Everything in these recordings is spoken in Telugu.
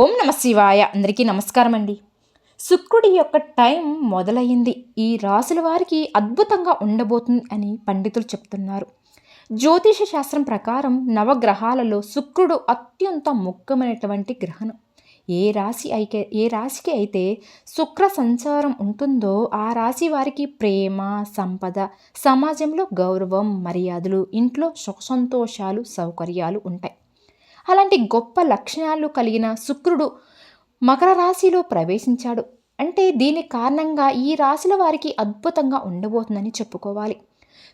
ఓం నమ శివాయ. అందరికీ నమస్కారం అండి శుక్రుడి యొక్క టైం మొదలయ్యింది. ఈ రాసుల వారికి అద్భుతంగా ఉండబోతుంది అని పండితులు చెప్తున్నారు. జ్యోతిష శాస్త్రం ప్రకారం నవగ్రహాలలో శుక్రుడు అత్యంత ముఖ్యమైనటువంటి గ్రహణం. ఏ రాశి అయితే ఏ రాశికి అయితే శుక్ర సంచారం ఉంటుందో ఆ రాశి వారికి ప్రేమ సంపద సమాజంలో గౌరవం మర్యాదలు ఇంట్లో సుఖ సంతోషాలు సౌకర్యాలు ఉంటాయి. అలాంటి గొప్ప లక్షణాలు కలిగిన శుక్రుడు మకర రాశిలో ప్రవేశించాడు. అంటే దీని కారణంగా ఈ రాశుల వారికి అద్భుతంగా ఉండబోతుందని చెప్పుకోవాలి.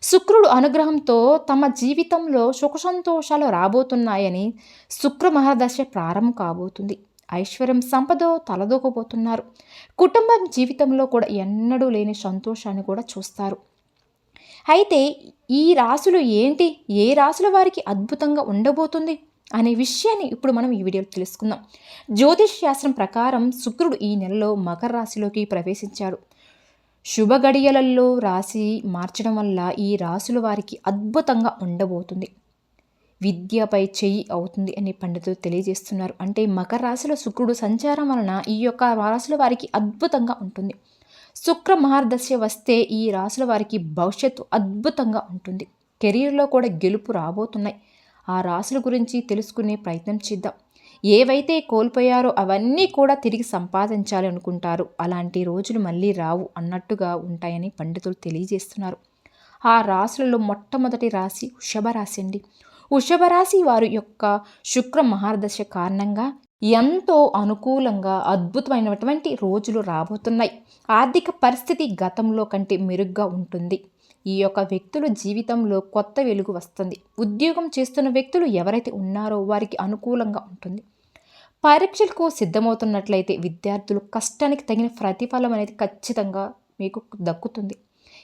శుక్రుడు అనుగ్రహంతో తమ జీవితంలో సుఖ సంతోషాలు రాబోతున్నాయని శుక్ర మహాదశ ప్రారంభం కాబోతుంది. ఐశ్వర్యం సంపద తలదూకపోతున్నారు కుటుంబం జీవితంలో కూడా ఎన్నడూ లేని సంతోషాన్ని కూడా చూస్తారు. అయితే ఈ రాశులు ఏంటి? ఏ రాశుల వారికి అద్భుతంగా ఉండబోతుంది? అనే విషయాన్ని ఇప్పుడు మనం ఈ వీడియోలో తెలుసుకుందాం. జ్యోతిష్ శాస్త్రం ప్రకారం శుక్రుడు ఈ నెలలో మకర రాశిలోకి ప్రవేశించాడు. శుభ గడియలలో రాశి మార్చడం వల్ల ఈ రాశుల వారికి అద్భుతంగా ఉండబోతుంది. విద్యపై చెయ్యి అవుతుంది అని పండితులు తెలియజేస్తున్నారు. అంటే మకర రాశిలో శుక్రుడు సంచారం వలన ఈ యొక్క రాశుల వారికి అద్భుతంగా ఉంటుంది. శుక్ర మహార్దశ వస్తే ఈ రాశుల వారికి భవిష్యత్తు అద్భుతంగా ఉంటుంది. కెరీర్లో కూడా గెలుపు రాబోతున్నాయి. ఆ రాసుల గురించి తెలుసుకునే ప్రయత్నం చేద్దాం. ఏవైతే కోల్పోయారో అవన్నీ కూడా తిరిగి సంపాదించాలి అనుకుంటారు. అలాంటి రోజులు మళ్ళీ రావు అన్నట్టుగా ఉంటాయని పండితులు తెలియజేస్తున్నారు. ఆ రాశులలో మొట్టమొదటి రాశి వృషభ రాశి అండి. వృషభ రాశి వారి యొక్క శుక్ర మహారదశ కారణంగా ఎంతో అనుకూలంగా అద్భుతమైనటువంటి రోజులు రాబోతున్నాయి. ఆర్థిక పరిస్థితి గతంలో కంటే మెరుగ్గా ఉంటుంది. ఈ యొక్క వ్యక్తుల జీవితంలో కొత్త వెలుగు వస్తుంది. ఉద్యోగం చేస్తున్న వ్యక్తులు ఎవరైతే ఉన్నారో వారికి అనుకూలంగా ఉంటుంది. పరీక్షలకు సిద్ధమవుతున్నట్లయితే విద్యార్థులు కష్టానికి తగిన ప్రతిఫలం అనేది ఖచ్చితంగా మీకు దక్కుతుంది.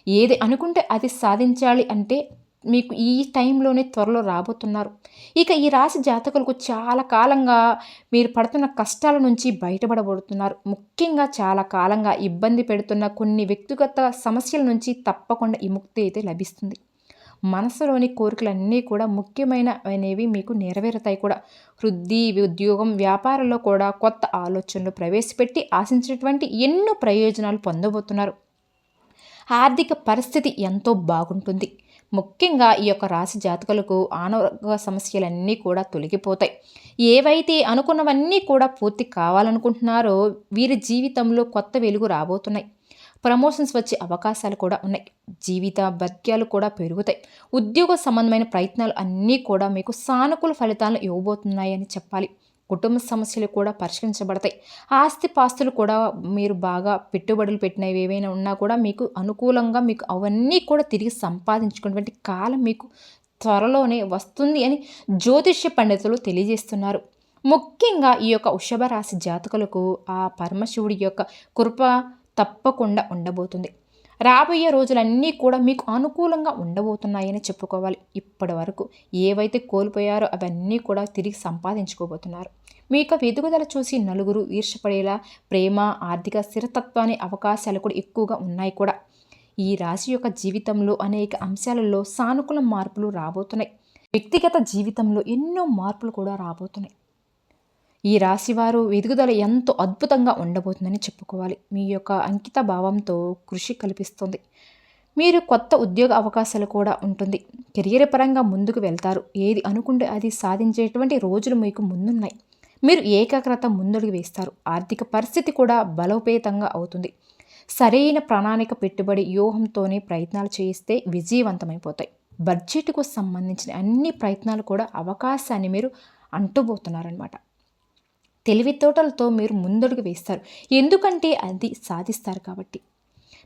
ఏది అనుకుంటే అది సాధించాలి అంటే మీకు ఈ టైంలోనే త్వరలో రాబోతున్నారు. ఇక ఈ రాశి జాతకులకు చాలా కాలంగా మీరు పడుతున్న కష్టాల నుంచి బయటపడబడుతున్నారు ముఖ్యంగా చాలా కాలంగా ఇబ్బంది పెడుతున్న కొన్ని వ్యక్తిగత సమస్యల నుంచి తప్పకుండా విముక్తి అయితే లభిస్తుంది. మనసులోని కోరికలన్నీ కూడా ముఖ్యమైన అనేవి మీకు నెరవేరుతాయి కూడా. వృద్ధి ఉద్యోగం వ్యాపారంలో కూడా కొత్త ఆలోచనలు ప్రవేశపెట్టి ఆశించినటువంటి ఎన్నో ప్రయోజనాలు పొందబోతున్నారు. ఆర్థిక పరిస్థితి ఎంతో బాగుంటుంది. ముఖ్యంగా ఈ యొక్క రాశి జాతకులకు ఆరోగ్య సమస్యలన్నీ కూడా తొలగిపోతాయి. ఏవైతే అనుకున్నవన్నీ కూడా పూర్తి కావాలనుకుంటున్నారో వీరి జీవితంలో కొత్త వెలుగు రాబోతున్నాయి. ప్రమోషన్స్ వచ్చే అవకాశాలు కూడా ఉన్నాయి. జీవిత భత్యాలు కూడా పెరుగుతాయి. ఉద్యోగ సంబంధమైన ప్రయత్నాలు అన్నీ కూడా మీకు సానుకూల ఫలితాలను ఇవ్వబోతున్నాయని చెప్పాలి. కుటుంబ సమస్యలు కూడా పరిష్కరించబడతాయి. ఆస్తి పాస్తులు కూడా మీరు బాగా పెట్టుబడులు పెట్టినవి ఏవైనా ఉన్నా కూడా మీకు అనుకూలంగా మీకు అవన్నీ కూడా తిరిగి సంపాదించుకున్నటువంటి కాలం మీకు త్వరలోనే వస్తుంది అని జ్యోతిష్య పండితులు తెలియజేస్తున్నారు. ముఖ్యంగా ఈ యొక్క వృషభ రాశి జాతకులకు ఆ పరమశివుడి యొక్క కృప తప్పకుండా ఉండబోతుంది. రాబోయే రోజులన్నీ కూడా మీకు అనుకూలంగా ఉండబోతున్నాయని చెప్పుకోవాలి. ఇప్పటి వరకు ఏవైతే కోల్పోయారో అవన్నీ కూడా తిరిగి సంపాదించుకోబోతున్నారు. మీ యొక్క ఎదుగుదల చూసి నలుగురు ఈర్షపడేలా ప్రేమ ఆర్థిక స్థిరతత్వాన్ని అవకాశాలు కూడా ఎక్కువగా ఉన్నాయి కూడా. ఈ రాశి యొక్క జీవితంలో అనేక అంశాలలో సానుకూల మార్పులు రాబోతున్నాయి. వ్యక్తిగత జీవితంలో ఎన్నో మార్పులు కూడా రాబోతున్నాయి. ఈ రాశివారు ఎదుగుదల ఎంతో అద్భుతంగా ఉండబోతుందని చెప్పుకోవాలి. మీ యొక్క అంకిత భావంతో కృషి కల్పిస్తుంది. మీరు కొత్త ఉద్యోగ అవకాశాలు కూడా ఉంటుంది. కెరియర్ పరంగా ముందుకు వెళ్తారు. ఏది అనుకుంటే అది సాధించేటువంటి రోజులు మీకు ముందున్నాయి. మీరు ఏకాగ్రత ముందడుగు వేస్తారు. ఆర్థిక పరిస్థితి కూడా బలోపేతంగా అవుతుంది. సరైన ప్రణాళిక పెట్టుబడి వ్యూహంతోనే ప్రయత్నాలు చేయిస్తే విజయవంతమైపోతాయి. బడ్జెట్కు సంబంధించిన అన్ని ప్రయత్నాలు కూడా అవకాశాన్ని మీరు అంటుబోతున్నారనమాట తెలివితోటలతో మీరు ముందడుగు వేస్తారు. ఎందుకంటే అది సాధిస్తారు కాబట్టి.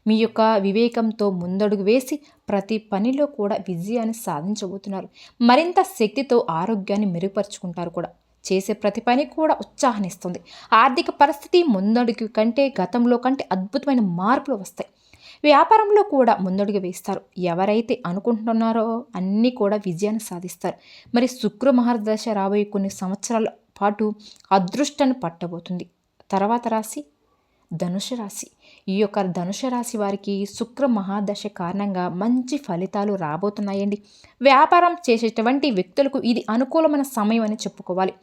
మీ యొక్క వివేకంతో ముందడుగు వేసి ప్రతి పనిలో కూడా విజయాన్ని సాధించబోతున్నారు. మరింత శక్తితో ఆరోగ్యాన్ని మెరుగుపరుచుకుంటారు కూడా. చేసే ప్రతి పని కూడా ఉత్సాహాన్నిస్తుంది. ఆర్థిక పరిస్థితి ముందడుగు కంటే గతంలో కంటే అద్భుతమైన మార్పులు వస్తాయి. వ్యాపారంలో కూడా ముందడుగు వేస్తారు. ఎవరైతే అనుకుంటున్నారో అన్నీ కూడా విజయాన్ని సాధిస్తారు. మరి శుక్ర మహర్దశ రాబోయే కొన్ని సంవత్సరాలు పాటు అదృష్టాన్ని పట్టబోతుంది. తర్వాత రాశి? ధనుష రాశి. ఈ యొక్క ధనుష రాశి వారికి శుక్ర మహాదశ కారణంగా మంచి ఫలితాలు రాబోతున్నాయండి. వ్యాపారం చేసేటువంటి వ్యక్తులకు ఇది అనుకూలమైన సమయం అని చెప్పుకోవాలి.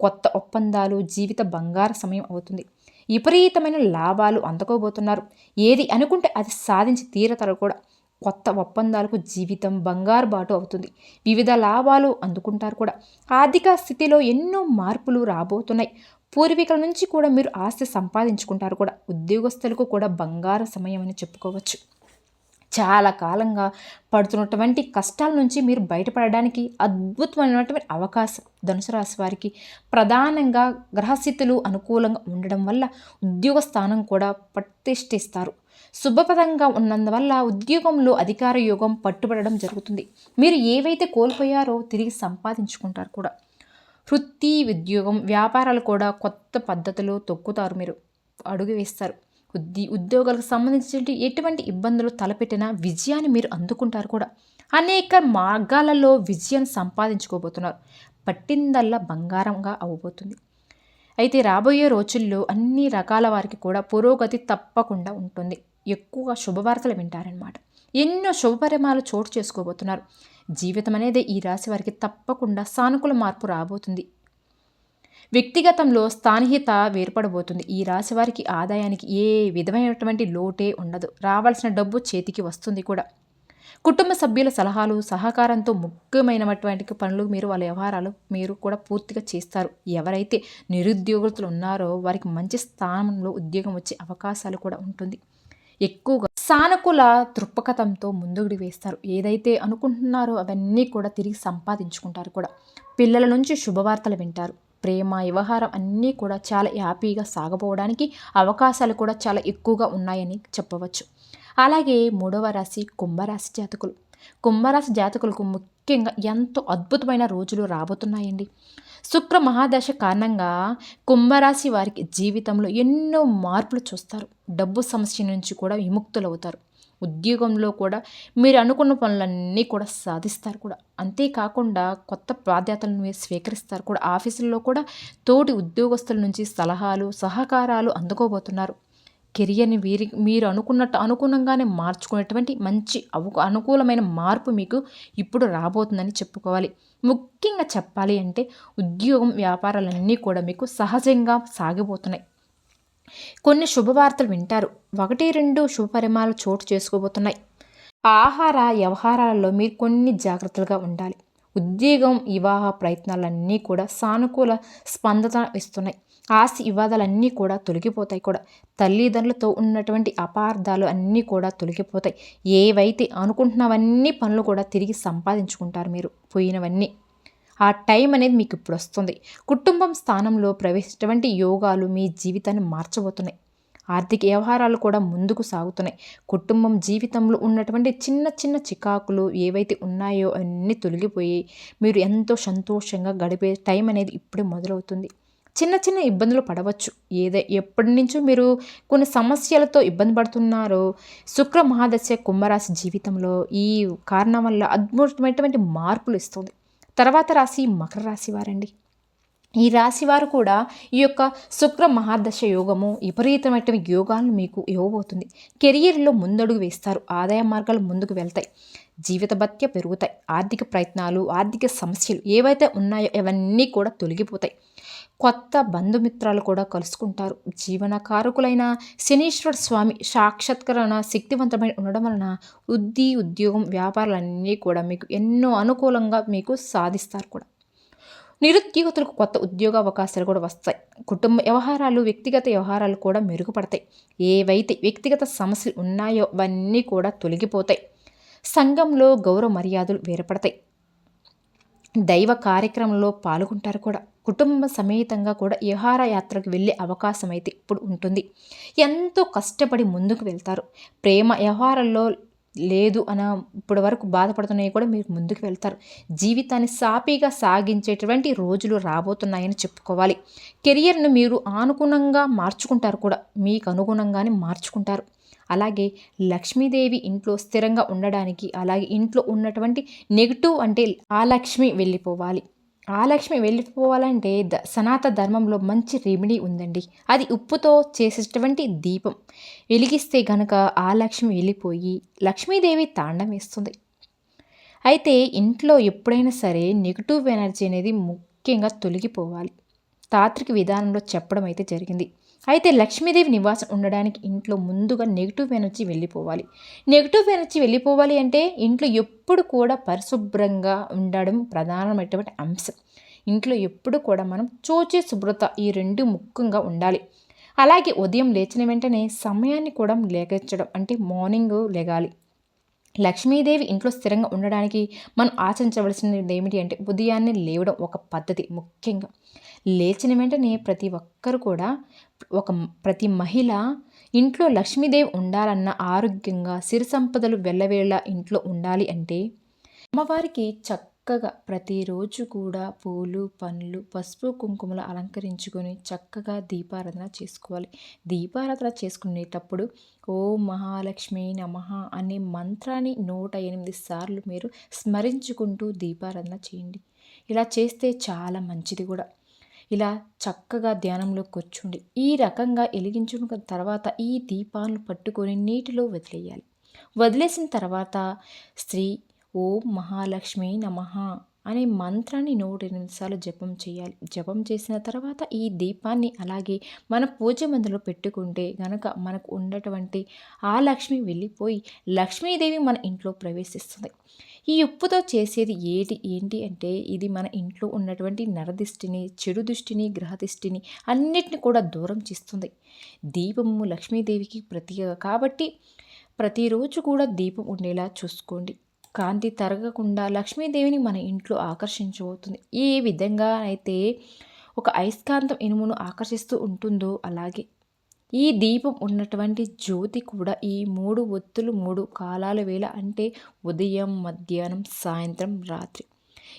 కొత్త ఒప్పందాలు జీవిత బంగారు సమయం అవుతుంది. విపరీతమైన లాభాలు అందుకోబోతున్నారు. ఏది అనుకుంటే అది సాధించి తీరతారు కూడా. కొత్త ఒప్పందాలకు జీవితం బంగారు బాటు అవుతుంది. వివిధ లాభాలు అందుకుంటారు కూడా. ఆర్థిక స్థితిలో ఎన్నో మార్పులు రాబోతున్నాయి. పూర్వీకుల నుంచి కూడా మీరు ఆస్తి సంపాదించుకుంటారు కూడా. ఉద్యోగస్తులకు కూడా బంగారు సమయం అని చెప్పుకోవచ్చు. చాలా కాలంగా పడుతున్నటువంటి కష్టాల నుంచి మీరు బయటపడడానికి అద్భుతమైనటువంటి అవకాశం ధనుసు రాశి వారికి. ప్రధానంగా గ్రహస్థితులు అనుకూలంగా ఉండడం వల్ల ఉద్యోగ స్థానం కూడా ప్రతిష్ఠిస్తారు. శుభప్రదంగా ఉన్నందువల్ల ఉద్యోగంలో అధికార యోగం పట్టుబడడం జరుగుతుంది. మీరు ఏవైతే కోల్పోయారో తిరిగి సంపాదించుకుంటారు కూడా. వృత్తి ఉద్యోగం వ్యాపారాలు కూడా కొత్త పద్ధతులు తొక్కుతారు మీరు. అడుగు వేస్తారు. ఉద్ది ఉద్యోగాలకు సంబంధించిన ఎటువంటి ఇబ్బందులు తలపెట్టినా విజయాన్ని మీరు అందుకుంటారు కూడా. అనేక మార్గాలలో విజయాన్ని సంపాదించుకోబోతున్నారు. పట్టిందల్లా బంగారంగా అవ్వబోతుంది. అయితే రాబోయే రోజుల్లో అన్ని రకాల వారికి కూడా పురోగతి తప్పకుండా ఉంటుంది. ఎక్కువగా శుభవార్తలు వింటారనమాట ఎన్నో శుభపరిమాలు చోటు చేసుకోబోతున్నారు. జీవితం అనేది ఈ రాశి వారికి తప్పకుండా సానుకూల మార్పు రాబోతుంది. వ్యక్తిగతంలో స్థానిహిత వేర్పడబోతుంది. ఈ రాశి వారికి ఆదాయానికి ఏ విధమైనటువంటి లోటే ఉండదు. రావాల్సిన డబ్బు చేతికి వస్తుంది కూడా. కుటుంబ సభ్యుల సలహాలు సహకారంతో ముఖ్యమైనటువంటి పనులు మీరు వాళ్ళ వ్యవహారాలు మీరు కూడా పూర్తిగా చేస్తారు. ఎవరైతే నిరుద్యోగులు ఉన్నారో వారికి మంచి స్థానంలో ఉద్యోగం వచ్చే అవకాశాలు కూడా ఉంటుంది. ఎక్కువగా సానుకూల దృక్పథంతో ముందుకు వేస్తారు. ఏదైతే అనుకుంటున్నారో అవన్నీ కూడా తిరిగి సంపాదించుకుంటారు కూడా. పిల్లల నుంచి శుభవార్తలు వింటారు. ప్రేమ వ్యవహారం అన్నీ కూడా చాలా హ్యాపీగా సాగపోవడానికి అవకాశాలు కూడా చాలా ఎక్కువగా ఉన్నాయని చెప్పవచ్చు. అలాగే మూడవ రాశి కుంభరాశి జాతకులు. కుంభరాశి జాతకులకు ముఖ్యంగా ఎంతో అద్భుతమైన రోజులు రాబోతున్నాయండి. శుక్ర మహాదశ కారణంగా కుంభరాశి వారికి జీవితంలో ఎన్నో మార్పులు చూస్తారు. డబ్బు సమస్య నుంచి కూడా విముక్తులవుతారు. ఉద్యోగంలో కూడా మీరు అనుకున్న పనులన్నీ కూడా సాధిస్తారు కూడా. అంతేకాకుండా కొత్త బాధ్యతలను మీరు స్వీకరిస్తారు కూడా. ఆఫీసుల్లో కూడా తోటి ఉద్యోగస్తుల నుంచి సలహాలు సహకారాలు అందుకోబోతున్నారు. కెరియర్ని వీరి మీరు అనుకున్నట్టు అనుగుణంగానే మార్చుకునేటువంటి మంచి అవు అనుకూలమైన మార్పు మీకు ఇప్పుడు రాబోతుందని చెప్పుకోవాలి. ముఖ్యంగా చెప్పాలి అంటే ఉద్యోగం వ్యాపారాలన్నీ కూడా మీకు సహజంగా సాగిపోతున్నాయి. కొన్ని శుభవార్తలు వింటారు. ఒకటి రెండు శుభపరిమాలు చోటు చేసుకోబోతున్నాయి. ఆహార వ్యవహారాలలో మీరు కొన్ని జాగ్రత్తలుగా ఉండాలి. ఉద్యోగం వివాహ ప్రయత్నాలన్నీ కూడా సానుకూల స్పందన ఇస్తున్నాయి. ఆస్తి వివాదాలన్నీ కూడా తొలగిపోతాయి కూడా. తల్లిదండ్రులతో ఉన్నటువంటి అపార్థాలు అన్నీ కూడా తొలగిపోతాయి. ఏవైతే అనుకుంటున్నవన్నీ పనులు కూడా తిరిగి సంపాదించుకుంటారు మీరు పోయినవన్నీ. ఆ టైం అనేది మీకు ఇప్పుడు వస్తుంది. కుటుంబం స్థానంలో ప్రవేశించినటువంటి యోగాలు మీ జీవితాన్ని మార్చబోతున్నాయి. ఆర్థిక వ్యవహారాలు కూడా ముందుకు సాగుతున్నాయి. కుటుంబం జీవితంలో ఉన్నటువంటి చిన్న చిన్న చికాకులు ఏవైతే ఉన్నాయో అన్నీ తొలగిపోయి మీరు ఎంతో సంతోషంగా గడిపే టైం అనేది ఇప్పుడే మొదలవుతుంది. చిన్న చిన్న ఇబ్బందులు పడవచ్చు. ఏదే ఎప్పటి నుంచో మీరు కొన్ని సమస్యలతో ఇబ్బంది పడుతున్నారో శుక్ర మహాదశ కుంభరాశి జీవితంలో ఈ కారణం వల్ల అద్భుతమైనటువంటి మార్పులు ఇస్తుంది. తర్వాత రాశి మకర రాశి వారండి. ఈ రాశి వారు కూడా ఈ యొక్క శుక్ర మహాదశ యోగము విపరీతమైన యోగాలను మీకు ఇవ్వబోతుంది. కెరియర్లో ముందడుగు వేస్తారు ఆదాయ మార్గాలు ముందుకు వెళ్తాయి జీవిత భత్య పెరుగుతాయి ఆర్థిక ప్రయత్నాలు ఆర్థిక సమస్యలు ఏవైతే ఉన్నాయో అవన్నీ కూడా తొలగిపోతాయి. కొత్త బంధుమిత్రాలు కూడా కలుసుకుంటారు. జీవనకారకులైన శనీశ్వర స్వామి సాక్షాత్కరణ శక్తివంతమైన ఉండడం వలన వృద్ధి ఉద్యోగం వ్యాపారాలన్నీ కూడా మీకు ఎన్నో అనుకూలంగా మీకు సాధిస్తారు కూడా. నిరుద్యోగులకు కొత్త ఉద్యోగ అవకాశాలు కూడా వస్తాయి. కుటుంబ వ్యవహారాలు వ్యక్తిగత వ్యవహారాలు కూడా మెరుగుపడతాయి. ఏవైతే వ్యక్తిగత సమస్యలు ఉన్నాయో అవన్నీ కూడా తొలగిపోతాయి. సంఘంలో గౌరవ మర్యాదలు వేరపడతాయి. దైవ కార్యక్రమంలో పాల్గొంటారు కూడా. కుటుంబ సమేతంగా కూడా విహార యాత్రకు వెళ్ళే అవకాశం అయితే ఇప్పుడు ఉంటుంది. ఎంతో కష్టపడి ముందుకు వెళ్తారు. ప్రేమ వ్యవహారంలో లేదు అన ఇప్పటి వరకు బాధపడుతున్నాయి కూడా మీరు ముందుకు వెళ్తారు. జీవితాన్ని సాపీగా సాగించేటువంటి రోజులు రాబోతున్నాయని చెప్పుకోవాలి. కెరియర్ను మీరు అనుగుణంగా మార్చుకుంటారు కూడా. మీకు అనుగుణంగానే మార్చుకుంటారు. అలాగే లక్ష్మీదేవి ఇంట్లో స్థిరంగా ఉండడానికి అలాగే ఇంట్లో ఉన్నటువంటి నెగిటివ్ అంటే ఆ లక్ష్మి వెళ్ళిపోవాలి. ఆ లక్ష్మి వెళ్ళిపోవాలంటే ద సనాత ధర్మంలో మంచి రెమెడీ ఉందండి. అది ఉప్పుతో చేసేటువంటి దీపం. వెలిగిస్తే గనక ఆ లక్ష్మి వెళ్ళిపోయి లక్ష్మీదేవి తాండం వేస్తుంది. అయితే ఇంట్లో ఎప్పుడైనా సరే నెగిటివ్ ఎనర్జీ అనేది ముఖ్యంగా తొలగిపోవాలి. తాత్రిక విధానంలో చెప్పడం అయితే జరిగింది. అయితే లక్ష్మీదేవి నివాసం ఉండడానికి ఇంట్లో ముందుగా నెగిటివ్ ఎనర్జీ వెళ్ళిపోవాలి. నెగిటివ్ ఎనర్జీ వెళ్ళిపోవాలి అంటే ఇంట్లో ఎప్పుడు కూడా పరిశుభ్రంగా ఉండడం ప్రధానమైనటువంటి అంశం. ఇంట్లో ఎప్పుడు కూడా మనం చూచే శుభ్రత ఈ రెండు ముఖ్యంగా ఉండాలి. అలాగే ఉదయం లేచిన వెంటనే సమయాన్ని కూడా లేగించడం అంటే మార్నింగ్ లేగాలి. లక్ష్మీదేవి ఇంట్లో స్థిరంగా ఉండడానికి మనం ఆచరించవలసినది ఏమిటి అంటే ఉదయాన్నే లేవడం ఒక పద్ధతి ముఖ్యంగా. లేచిన వెంటనే ప్రతి ఒక్కరు కూడా ఒక ప్రతి మహిళ ఇంట్లో లక్ష్మీదేవి ఉండాలన్న ఆరోగ్యంగా సిరి సంపదలు వెళ్ళవేళ ఇంట్లో ఉండాలి అంటే అమ్మవారికి చక్కగా ప్రతిరోజు కూడా పూలు పండ్లు పసుపు కుంకుమలు అలంకరించుకొని చక్కగా దీపారాధన చేసుకోవాలి. దీపారాధన చేసుకునేటప్పుడు ఓ మహాలక్ష్మి నమ అనే మంత్రాన్ని నూట ఎనిమిది సార్లు మీరు స్మరించుకుంటూ దీపారాధన చేయండి. ఇలా చేస్తే చాలా మంచిది కూడా. ఇలా చక్కగా ధ్యానంలో కూర్చుండి ఈ రకంగా వెలిగించుకున్న తర్వాత ఈ దీపాలను పట్టుకొని నీటిలో వదిలేయాలి. వదిలేసిన తర్వాత స్త్రీ ఓం మహాలక్ష్మి నమ అనే మంత్రాన్ని నూట నిమిషాలు జపం చేయాలి. జపం చేసిన తర్వాత ఈ దీపాన్ని అలాగే మన పూజ మందులో పెట్టుకుంటే గనక మనకు ఉన్నటువంటి ఆ లక్ష్మి వెళ్ళిపోయి లక్ష్మీదేవి మన ఇంట్లో ప్రవేశిస్తుంది. ఈ ఉప్పుతో చేసేది ఏటి ఏంటి అంటే ఇది మన ఇంట్లో ఉన్నటువంటి నరదిష్టిని చెడు దృష్టిని గ్రహదిష్టిని అన్నిటిని కూడా దూరం చేస్తుంది. దీపము లక్ష్మీదేవికి ప్రతీక. కాబట్టి ప్రతిరోజు కూడా దీపం ఉండేలా చూసుకోండి. కాంతి తరగకుండా లక్ష్మీదేవిని మన ఇంట్లో ఆకర్షించబోతుంది. ఏ విధంగా అయితే ఒక అయస్కాంతం ఇనుమును ఆకర్షిస్తూ ఉంటుందో అలాగే ఈ దీపం ఉన్నటువంటి జ్యోతి కూడా ఈ మూడు ఒత్తులు మూడు కాలాల వేళ అంటే ఉదయం మధ్యాహ్నం సాయంత్రం రాత్రి.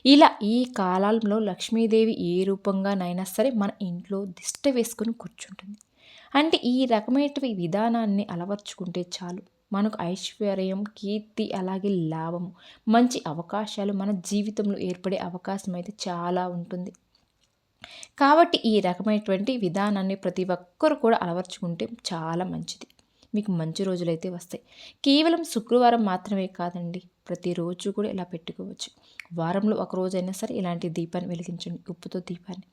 ఇలా ఈ కాలంలో లక్ష్మీదేవి ఏ రూపంగానైనా సరే మన ఇంట్లో దిష్ట వేసుకొని కూర్చుంటుంది. అంటే ఈ రకమైన విధానాన్ని అలవర్చుకుంటే చాలు. మనకు ఐశ్వర్యం కీర్తి అలాగే లాభము మంచి అవకాశాలు మన జీవితంలో ఏర్పడే అవకాశం అయితే చాలా ఉంటుంది. కాబట్టి ఈ రకమైనటువంటి విధానాన్ని ప్రతి ఒక్కరు కూడా అలవర్చుకుంటే చాలా మంచిది. మీకు మంచి రోజులైతే వస్తాయి. కేవలం శుక్రవారం మాత్రమే కాదండి ప్రతిరోజు కూడా ఇలా పెట్టుకోవచ్చు. వారంలో ఒక రోజైనా సరే ఇలాంటి దీపాన్ని వెలిగించండి ఉప్పుతో దీపాన్ని.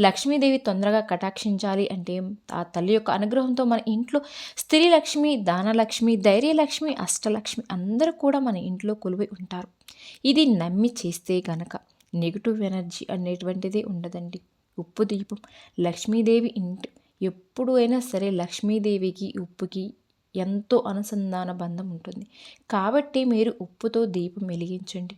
లక్ష్మీదేవి తొందరగా కటాక్షించాలి అంటే ఆ తల్లి యొక్క అనుగ్రహంతో మన ఇంట్లో స్త్రీ లక్ష్మి దానలక్ష్మి ధైర్యలక్ష్మి అష్టలక్ష్మి అందరూ కూడా మన ఇంట్లో కొలువై ఉంటారు. ఇది నమ్మి చేస్తే గనక. నెగిటివ్ ఎనర్జీ అనేటువంటిది ఉండదండి. ఉప్పు దీపం. లక్ష్మీదేవి ఇంటి ఎప్పుడు అయినా సరే లక్ష్మీదేవికి ఉప్పుకి ఎంతో అనుసంధాన బంధం ఉంటుంది. కాబట్టి మీరు ఉప్పుతో దీపం వెలిగించండి.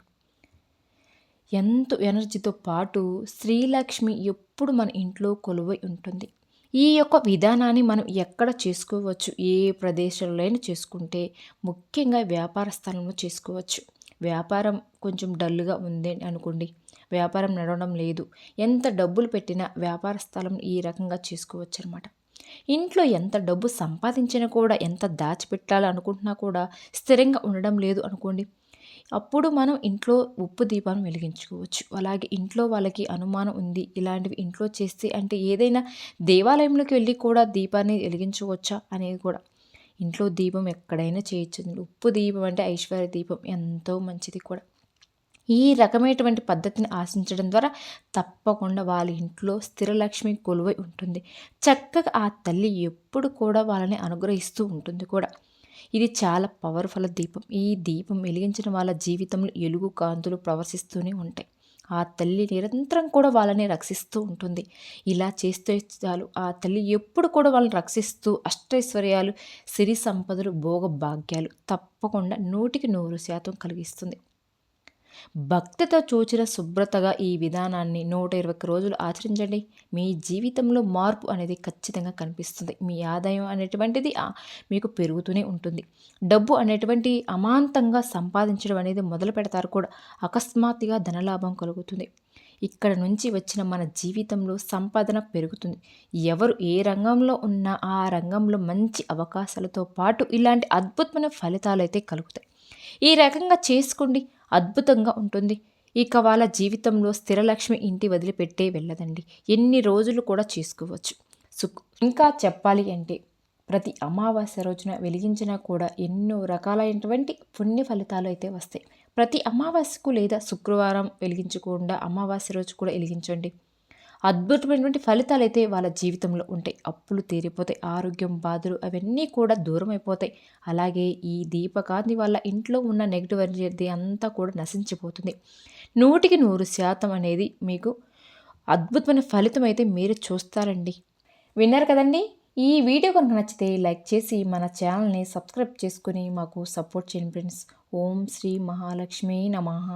ఎంతో ఎనర్జీతో పాటు శ్రీలక్ష్మి ఎప్పుడు మన ఇంట్లో కొలువై ఉంటుంది. ఈ యొక్క విధానాన్ని మనం ఎక్కడ చేసుకోవచ్చు? ఏ ప్రదేశంలో అయినా చేసుకుంటే ముఖ్యంగా వ్యాపార స్థలంలో చేసుకోవచ్చు. వ్యాపారం కొంచెం డల్గా ఉంది అనుకోండి. వ్యాపారం నడవడం లేదు. ఎంత డబ్బులు పెట్టినా వ్యాపార స్థలం ఈ రకంగా చేసుకోవచ్చు అనమాట ఇంట్లో ఎంత డబ్బు సంపాదించినా కూడా ఎంత దాచిపెట్టాలనుకుంటున్నా కూడా స్థిరంగా ఉండడం లేదు అనుకోండి. అప్పుడు మనం ఇంట్లో ఉప్పు దీపాన్ని వెలిగించుకోవచ్చు. అలాగే ఇంట్లో వాళ్ళకి అనుమానం ఉంది ఇలాంటివి ఇంట్లో చేస్తే అంటే ఏదైనా దేవాలయంలోకి వెళ్ళి కూడా దీపాన్ని వెలిగించవచ్చా అనేది కూడా. ఇంట్లో దీపం ఎక్కడైనా చేయొచ్చు. ఉప్పు దీపం అంటే ఐశ్వర్య దీపం ఎంతో మంచిది కూడా. ఈ రకమైనటువంటి పద్ధతిని ఆశించడం ద్వారా తప్పకుండా వాళ్ళ ఇంట్లో స్థిరలక్ష్మి కొలువై ఉంటుంది. చక్కగా ఆ తల్లి ఎప్పుడు కూడా వాళ్ళని అనుగ్రహిస్తూ ఉంటుంది కూడా. ఇది చాలా పవర్ఫుల్ దీపం. ఈ దీపం వెలిగించిన వాళ్ళ జీవితంలో ఎలుగు కాంతులు ప్రవర్శిస్తూనే ఉంటాయి. ఆ తల్లి నిరంతరం కూడా వాళ్ళని రక్షిస్తూ ఉంటుంది. ఇలా చేస్తే చాలు. ఆ తల్లి ఎప్పుడు కూడా వాళ్ళని రక్షిస్తూ అష్టైశ్వర్యాలు సిరి సంపదలు భోగ భాగ్యాలు తప్పకుండా నూటికి నూరు శాతం కలిగిస్తుంది. భక్తితో చూచిన శుభ్రతగా ఈ విధానాన్ని నూట ఇరవై రోజులు ఆచరించండి. మీ జీవితంలో మార్పు అనేది ఖచ్చితంగా కనిపిస్తుంది. మీ ఆదాయం అనేటువంటిది మీకు పెరుగుతూనే ఉంటుంది. డబ్బు అనేటువంటి అమాంతంగా సంపాదించడం అనేది మొదలు పెడతారు కూడా. అకస్మాత్తుగా ధనలాభం కలుగుతుంది. ఇక్కడ నుంచి వచ్చిన మన జీవితంలో సంపాదన పెరుగుతుంది. ఎవరు ఏ రంగంలో ఉన్నా ఆ రంగంలో మంచి అవకాశాలతో పాటు ఇలాంటి అద్భుతమైన ఫలితాలు అయితే కలుగుతాయి. ఈ రకంగా చేసుకోండి. అద్భుతంగా ఉంటుంది. ఇక వాళ్ళ జీవితంలో స్థిరలక్ష్మి ఇంటి వదిలిపెట్టే వెళ్ళదండి. ఎన్ని రోజులు కూడా చేసుకోవచ్చు. సుక్ ఇంకా చెప్పాలి అంటే ప్రతి అమావాస్య రోజున వెలిగించినా కూడా ఎన్నో రకాలైనటువంటి పుణ్య ఫలితాలు అయితే వస్తాయి. ప్రతి అమావాస్యకు లేదా శుక్రవారం వెలిగించకుండా అమావాస్య రోజు కూడా వెలిగించండి. అద్భుతమైనటువంటి ఫలితాలు అయితే వాళ్ళ జీవితంలో ఉంటాయి. అప్పులు తీరిపోతాయి ఆరోగ్యం బాధలు అవన్నీ కూడా దూరం అయిపోతాయి అలాగే ఈ దీపకాంతి వల్ల ఇంట్లో ఉన్న నెగిటివ్ ఎనర్జీ అంతా కూడా నశించిపోతుంది. నూటికి నూరు శాతం అనేది మీకు అద్భుతమైన ఫలితం అయితే మీరు చూస్తారండి. విన్నారు కదండి? ఈ వీడియో కనుక నచ్చితే లైక్ చేసి మన ఛానల్ని సబ్స్క్రైబ్ చేసుకుని మాకు సపోర్ట్ చేయండి ఫ్రెండ్స్. ఓం శ్రీ మహాలక్ష్మి నమః.